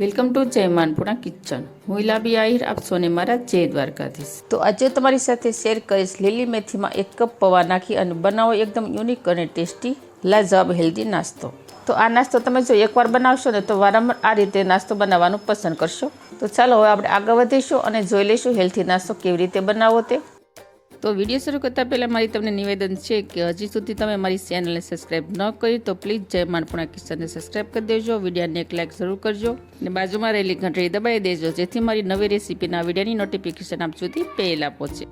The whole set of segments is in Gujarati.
વેલકમ ટુ જય માનપુરા કિચન હું ઇલાબી આહિર, આપ સોને મારા જય દ્વારકાધીશ. તો આજે તમારી સાથે શેર કરીશ લીલી મેથીમાં એક કપ પૌવા નાખી અને બનાવો એકદમ યુનિક અને ટેસ્ટી લાજવાબ હેલ્ધી નાસ્તો. તો આ નાસ્તો તમે જો એકવાર બનાવશો ને તો વારંવાર આ રીતે નાસ્તો બનાવવાનું પસંદ કરશો. તો ચાલો હવે આપણે આગળ વધીશું અને જોઈ લઈશું હેલ્ધી નાસ્તો કેવી રીતે બનાવવો તે. તો વીડિયો શરૂ કરતાં પહેલાં મારી તમને નિવેદન છે કે હજી સુધી તમે મારી ચેનલને સબસ્ક્રાઈબ ન કરી તો પ્લીઝ જય માનપુણા કિસ્સાને સબસ્ક્રાઈબ કરી દેજો, વિડીયાને એક લાઇક જરૂર કરજો અને બાજુમાં રહેલી ઘંટડી દબાવી દેજો, જેથી મારી નવી રેસીપીના વિડીયાની નોટિફિકેશન આપ સુધી પહેલાં પહોંચે.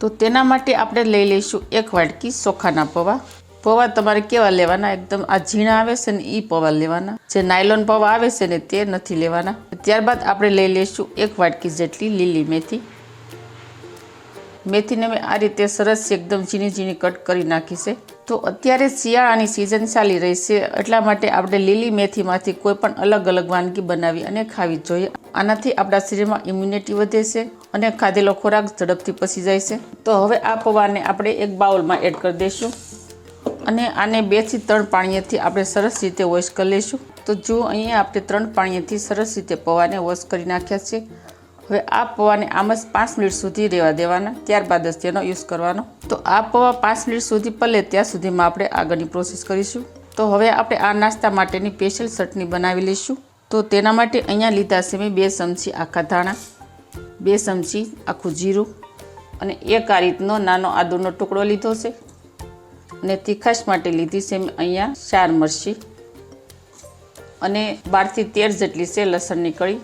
તો તેના માટે આપણે લઈ લઈશું એક વાટકી ચોખાના પૌવા. પૌવા તમારે કેવા લેવાના? એકદમ આ ઝીણા આવે છે ને એ પૌવા લેવાના. જે નાયલોન પૌવા આવે છે ને તે નથી લેવાના. ત્યારબાદ આપણે લઈ લઈશું એક વાટકી જેટલી લીલી મેથી. મેથીને મેં આ રીતે સરસ એકદમ ઝીણી ઝીણી કટ કરી નાખી છે. તો અત્યારે શિયાળાની સિઝન ચાલી રહી છે, એટલા માટે આપણે લીલી મેથીમાંથી કોઈ પણ અલગ અલગ વાનગી બનાવી અને ખાવી જોઈએ. આનાથી આપણા શરીરમાં ઇમ્યુનિટી વધે છે અને ખાધેલો ખોરાક ઝડપથી પસી જાય છે. તો હવે આ પૌવાને આપણે એક બાઉલમાં એડ કરી દઈશું અને આને બેથી ત્રણ પાણીએથી આપણે સરસ રીતે વોશ કરી લઈશું. તો જો અહીંયા આપણે ત્રણ પાણીએથી સરસ રીતે પૌવાને વોશ કરી નાખ્યા છે હવે આ પૌવાને આમ જ પાંચ મિનિટ સુધી રહેવા દેવાના, ત્યારબાદ જ તેનો યુઝ કરવાનો. તો આ પૌવા પાંચ મિનિટ સુધી પલે ત્યાં સુધીમાં આપણે આગળની પ્રોસેસ કરીશું. તો હવે આપણે આ નાસ્તા માટેની સ્પેશિયલ ચટણી બનાવી લઈશું. તો તેના માટે અહીંયા લીધા છે મેં બે ચમચી આખા ધાણા, બે ચમચી આખું જીરું અને એક આ રીતનો નાનો આદુનો ટુકડો લીધો છે. અને તીખાશ માટે લીધી છે મેં અહીંયા ચાર મરચી અને બારથી તેર જેટલી છે લસણની કળી.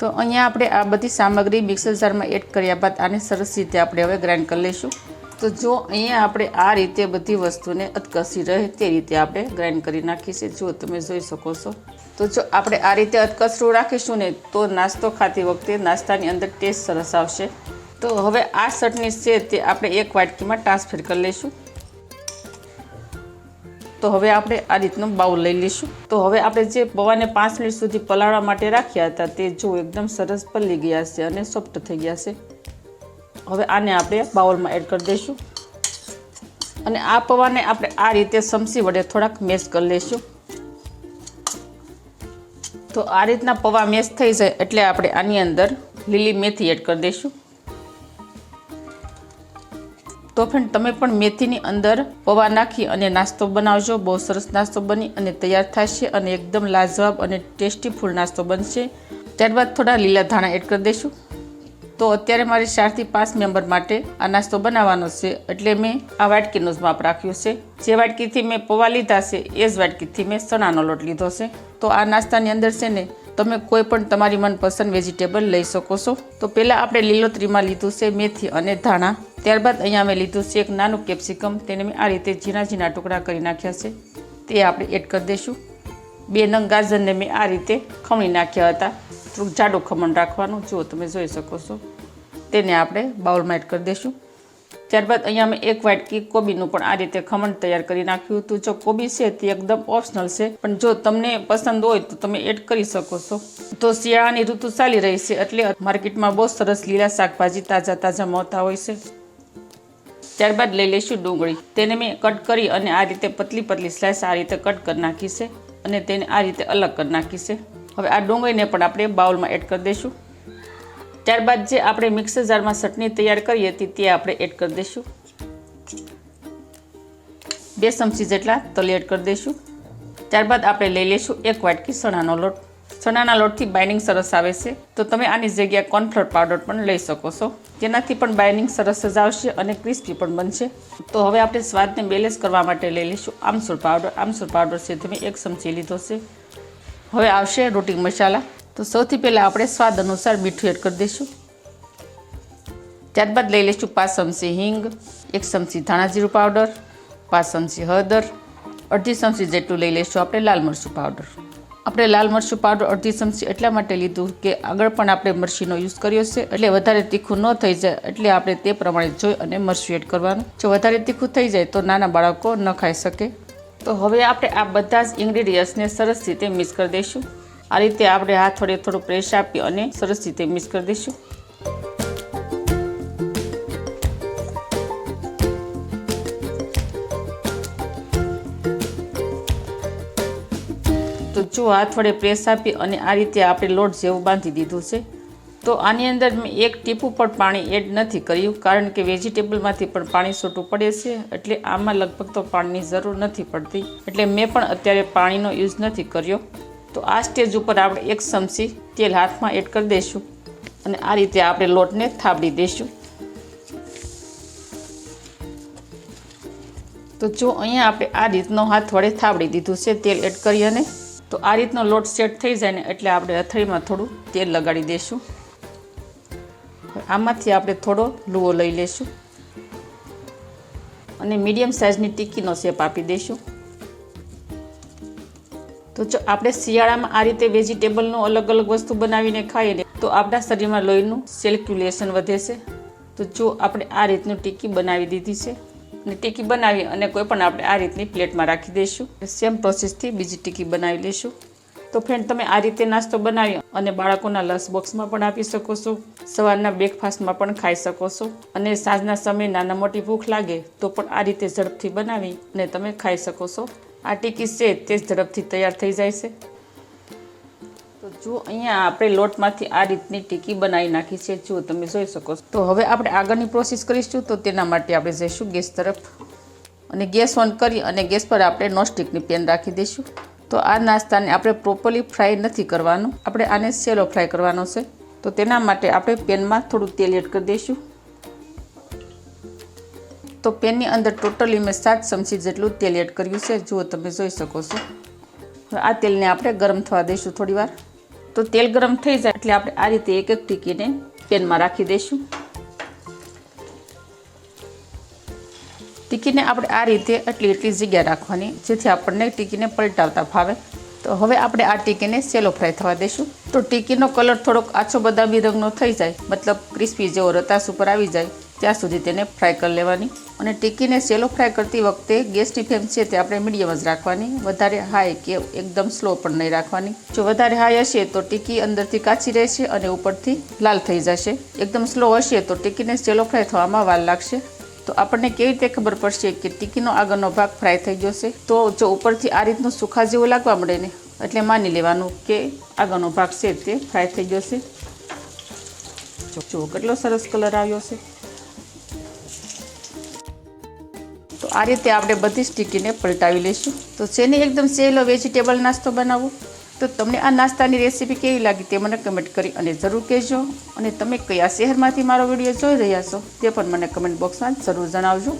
તો અહીંયા આપણે આ બધી સામગ્રી મિક્સર જારમાં એડ કર્યા બાદ આને સરસ રીતે આપણે હવે ગ્રાઇન્ડ કરી લઈશું. તો જો અહીંયા આપણે આ રીતે બધી વસ્તુને અતકસી રહે તે રીતે આપણે ગ્રાઇન્ડ કરી નાખીશું. જો તમે જોઈ શકો છો. તો જો આપણે આ રીતે અતકસરું રાખીશું ને, તો નાસ્તો ખાતી વખતે નાસ્તાની અંદર ટેસ્ટ સરસ આવશે. તો હવે આ ચટણી છે તે આપણે એક વાટકીમાં ટ્રાન્સફર કરી લઈશું. તો હવે આપણે આ રીતનો બાઉલ લઈ લઈશું. તો હવે આપણે જે પૌવાને પાંચ મિનિટ સુધી પલાળવા માટે રાખ્યા હતા તે જો એકદમ સરસ પલળી ગયા છે અને સોફ્ટ થઈ ગયા છે. હવે આને આપણે બાઉલમાં એડ કરી દઈશું. અને આ પૌવાને આપણે આ રીતે સમસી વડે થોડાક મેશ કરી લઈશું. તો આ રીતના પૌવા મેશ થઈ જાય એટલે આપણે આની અંદર લીલી મેથી એડ કરી દઈશું. તો ફ્રેન્ડ તમે પણ મેથીની અંદર પૌવા નાખી અને નાસ્તો બનાવજો. બહુ સરસ નાસ્તો બની અને તૈયાર થશે અને એકદમ લાજવાબ અને ટેસ્ટી ફૂલ નાસ્તો બનશે. ત્યારબાદ થોડા લીલા ધાણા એડ કરી દઈશું. તો અત્યારે મારે ચારથી પાંચ મેમ્બર માટે આ નાસ્તો બનાવવાનો છે. એટલે મેં આ વાટકીનો જ માપ રાખ્યો છે. જે વાટકીથી મેં પૌવા લીધા છે, એ જ વાટકીથી મેં ચણાનો લોટ લીધો છે. તો આ નાસ્તાની અંદર છે ને, તમે કોઈ પણ તમારી મનપસંદ વેજીટેબલ લઈ શકો છો. તો પહેલાં આપણે લીલોતરીમાં લીધું છે મેથી અને ધાણા. ત્યારબાદ અહીંયા મેં લીધું છે એક નાનું કેપ્સિકમ, તેને મેં આ રીતે ઝીણા ઝીણા ટુકડા કરી નાખ્યા છે. તે આપણે એડ કરી દઈશું. બે નંગ ગાજરને મેં આ રીતે ખમણી નાખ્યા હતા. થોડુંક જાડું ખમણ રાખવાનું જુઓ તમે જોઈ શકો છો. તેને આપણે બાઉલમાં એડ કરી દઈશું. ત્યારબાદ અહીંયા મેં એક વાટકી કોબીનું પણ આ રીતે ખમણ તૈયાર કરી નાખ્યું હતું. જો કોબી છે તે એકદમ ઓપ્શનલ છે, પણ જો તમને પસંદ હોય તો તમે એડ કરી શકો છો. તો શિયાળાની ઋતુ ચાલી રહી છે એટલે માર્કેટમાં બહુ સરસ લીલા શાકભાજી તાજા તાજા મળતા હોય છે. ત્યારબાદ લઈ લઈશું ડુંગળી. તેને મેં કટ કરી અને આ રીતે પતલી પતલી સ્લાઇસ આ રીતે કટ કરી નાખી છે અને તેને આ રીતે અલગ કરી નાખી છે. હવે આ ડુંગળીને પણ આપણે બાઉલમાં એડ કરી દઈશું. ત્યારબાદ જે આપણે મિક્સર જારમાં ચટણી તૈયાર કરી હતી તે આપણે એડ કરી દઈશું. બે ચમચી જેટલા તલી એડ કરી દઈશું. ત્યારબાદ આપણે લઈ લઈશું એક વાટકી ચણાનો લોટ. ચણાના લોટથી બાઇનિંગ સરસ આવે છે. તો તમે આની જગ્યાએ કોર્નફ્લોર પાવડર પણ લઈ શકો છો. તેનાથી પણ બાઇનિંગ સરસ જ આવશે અને ક્રિસ્પી પણ બનશે. તો હવે આપણે સ્વાદને બેલેન્સ કરવા માટે લઈ લઈશું આમસૂર પાવડર આમસૂર પાવડર છે, તમે એક ચમચી લીધો છે. હવે આવશે રોટી મસાલા. તો સૌથી પહેલાં આપણે સ્વાદ અનુસાર મીઠું એડ કરી દઈશું. ત્યારબાદ લઈ લઈશું પાંચ ચમચી હિંગ, એક ચમચી ધાણા જીરું પાવડર પાંચ ચમચી હળદર, અડધી ચમચી જેટલું લઈ લઈશું આપણે લાલ મરચું પાવડર આપણે લાલ મરચું પાવડર અડધી ચમચી એટલા માટે લીધું કે આગળ પણ આપણે મરચીનો યુઝ કર્યો છે. એટલે વધારે તીખું ન થઈ જાય એટલે આપણે તે પ્રમાણે જોઈ અને મરચું એડ કરવાનું. જો વધારે તીખું થઈ જાય તો નાના બાળકો ન ખાઈ શકે. તો હવે આપણે આ બધા જ ઇન્ગ્રીડિયન્ટ્સને સરસ રીતે મિક્સ કરી દઈશું. આ રીતે આપણે હાથ થોડે થોડું પ્રેસ આપી અને સરસ રીતે મિક્સ કરી દઈશું. તો જો હાથ વડે પ્રેસ આપી અને આ રીતે આપણે લોટ જેવું બાંધી દીધું છે. તો આની અંદર મેં એક ટીપું પણ પાણી એડ નથી કર્યું, કારણ કે વેજીટેબલમાંથી પણ પાણી છૂટું પડે છે, એટલે આમાં લગભગ તો પાણીની જરૂર નથી પડતી. એટલે મેં પણ અત્યારે પાણીનો યુઝ નથી કર્યો. તો આ સ્ટેજ ઉપર આપણે એક ચમચી તેલ હાથમાં એડ કરી દઈશું અને આ રીતે આપણે લોટને થાબડી દઈશું. તો જો અહીંયા આપણે આ રીતનો હાથ વડે થાબડી દીધું છે, તેલ એડ કરી અને તો આ રીતનો લોટ સેટ થઈ જાય ને એટલે આપણે અથડીમાં થોડું તેલ લગાડી દઈશું આમાંથી આપણે થોડો લુઓ લઈ લઈશું અને મીડિયમ સાઇઝની ટીકીનો શેપ આપી દઈશું તો જો આપણે શિયાળામાં આ રીતે વેજીટેબલનું અલગ અલગ વસ્તુ બનાવીને ખાઈએ ને, તો આપણા શરીરમાં લોહીનું સેલ્ક્યુલેશન વધે છે. તો જો આપણે આ રીતનું ટીકી બનાવી દીધી છે. અને ટીકી બનાવી અને કોઈ પણ આપણે આ રીતની પ્લેટમાં રાખી દઈશું. સેમ પ્રોસેસથી બીજી ટીકી બનાવી લઈશું. તો ફ્રેન્ડ તમે આ રીતે નાસ્તો બનાવી અને બાળકોના લંચ બોક્સમાં પણ આપી શકો છો. સવારના બ્રેકફાસ્ટમાં પણ ખાઈ શકો છો. અને સાંજના સમયે નાના મોટી ભૂખ લાગે તો પણ આ રીતે ઝડપથી બનાવી અને તમે ખાઈ શકો છો. આ ટીકી છે તે ઝડપથી તૈયાર થઈ જાય છે. જો અહીંયા આપણે લોટમાંથી આ રીતની ટીકી બનાવી નાખી છે, જો તમે જોઈ શકો છો. તો હવે આપણે આગળની પ્રોસેસ કરીશું, તો તેના માટે આપણે જઈશું ગેસ તરફ. અને ગેસ ઓન કરી અને ગેસ પર આપણે નોનસ્ટિકની પેન રાખી દઈશું. તો આ નાસ્તાને આપણે પ્રોપરલી ફ્રાય નથી કરવાનું. આપણે આને સેલો ફ્રાય કરવાનો છે. તો તેના માટે આપણે પેનમાં થોડું તેલ એડ કરી દઈશું. તો પેનની અંદર ટોટલી મેં સાત ચમચી જેટલું તેલ એડ કર્યું છે. જુઓ તમે જોઈ શકો છો. આ તેલને આપણે ગરમ થવા દઈશું થોડી વાર તો તેલ ગરમ થઈ જાય એટલે આપણે આ રીતે એક એક ટીકીને પેનમાં રાખી દઈશું. ટીકીને આપણે આ રીતે એટલી એટલી જગ્યા રાખવાની, જેથી આપણને ટીકીને પલટાવતા ફાવે. તો હવે આપણે આ ટીકીને સેલો ફ્રાય થવા દઈશું. તો ટીકીનો કલર થોડોક આછો બદામી રંગનો થઈ જાય, મતલબ ક્રિસ્પી જેવો રતાસ ઉપર આવી જાય. ત્યાં સુધી તેને ફ્રાય કરી લેવાની અને ટીકીને સેલો ફ્રાય કરતી વખતે ગેસની ફ્લેમ છે તે આપણે મીડિયમ જ રાખવાની. વધારે હાઈ કે એકદમ સ્લો પણ નહીં રાખવાની. જો વધારે હાઈ હશે તો ટીકી અંદરથી કાચી રહેશે અને ઉપરથી લાલ થઈ જશે. એકદમ સ્લો હશે તો ટીકીને સેલો ફ્રાય થવામાં વાર લાગશે. તો આપણને કેવી રીતે ખબર પડશે કે ટીકીનો આગળનો ભાગ ફ્રાય થઈ જશે? તો જો ઉપરથી આ રીતનું સુખા જેવું લાગવા મળે ને, એટલે માની લેવાનું કે આગળનો ભાગ છે તે ફ્રાય થઈ જશે. જો કેટલો સરસ કલર આવ્યો છે. આ રીતે આપણે બધી સ્ટીકીને પલટાવી લઈશું. તો જેને એકદમ સહેલો વેજીટેબલ નાસ્તો બનાવો? તો તમને આ નાસ્તાની રેસીપી કેવી લાગી તે મને કમેન્ટ કરી અને જરૂર કહેજો. અને તમે કયા શહેરમાંથી મારો વીડિયો જોઈ રહ્યા છો તે પણ મને કમેન્ટ બોક્સમાં જરૂર જણાવજો.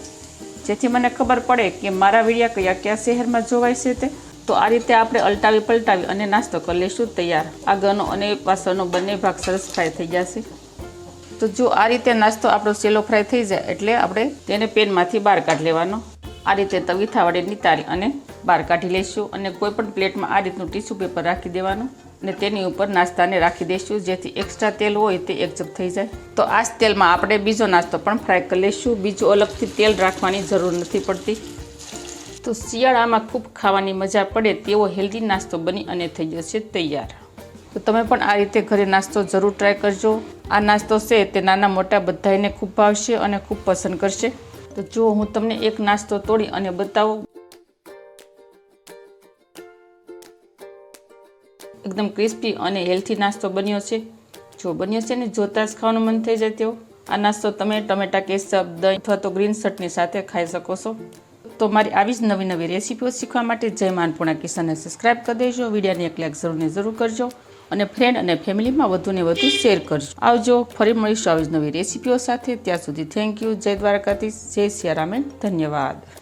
જેથી મને ખબર પડે કે મારા વિડીયા કયા કયા શહેરમાં જોવાય છે તે. તો આ રીતે આપણે અલટાવી પલટાવી અને નાસ્તો કરી લઈશું તૈયાર. આગળનો અને પાછળનો બંને ભાગ સરસ ફ્રાય થઈ જશે. તો જો આ રીતે નાસ્તો આપણો સેલો ફ્રાય થઈ જાય એટલે આપણે તેને પેનમાંથી બહાર કાઢી લેવાનો. આ રીતે તવીથા વડે નિતારી અને બહાર કાઢી લઈશું અને કોઈપણ પ્લેટમાં આ રીતનું ટીશ્યુ પેપર રાખી દેવાનું અને તેની ઉપર નાસ્તાને રાખી દઈશું. જેથી એક્સ્ટ્રા તેલ હોય તે એક્ઝપ થઈ જાય. તો આ તેલમાં આપણે બીજો નાસ્તો પણ ફ્રાય કરી લઈશું. બીજું અલગથી તેલ રાખવાની જરૂર નથી પડતી. તો શિયાળામાં ખૂબ ખાવાની મજા પડે તેવો હેલ્ધી નાસ્તો બની અને થઈ જશે તૈયાર. તો તમે પણ આ રીતે ઘરે નાસ્તો જરૂર ટ્રાય કરજો. આ નાસ્તો છે તે નાના મોટા બધાને ખૂબ ભાવશે અને ખૂબ પસંદ કરશે. તો જો હું તમને એક નાસ્તો તોડી અને બતાવું. એકદમ ક્રિસ્પી અને હેલ્થી નાસ્તો બન્યો છે. જો બન્યો છે ને જોતા જ ખાવાનું મન થઈ જાય તેવો. આ નાસ્તો તમે ટમેટા કેસબ દહીં અથવા તો ગ્રીન શર્ટની સાથે ખાઈ શકો છો. તો મારી આવી જ નવી નવી રેસીપીઓ શીખવા માટે જય માનપૂર્ણા કિશનને સબસ્ક્રાઇબ કરી દેજો. વિડીયોને એક લાઈક જરૂરને જરૂર કરજો. અને ફ્રેન્ડ અને ફેમિલીમાં વધુને વધુ શેર કરજો. આવજો, ફરી મળીશું આવી જ નવી રેસીપીઓ સાથે. ત્યાં સુધી થેન્ક યુ જય દ્વારકાધીશ. જય સિયારામેન ધન્યવાદ.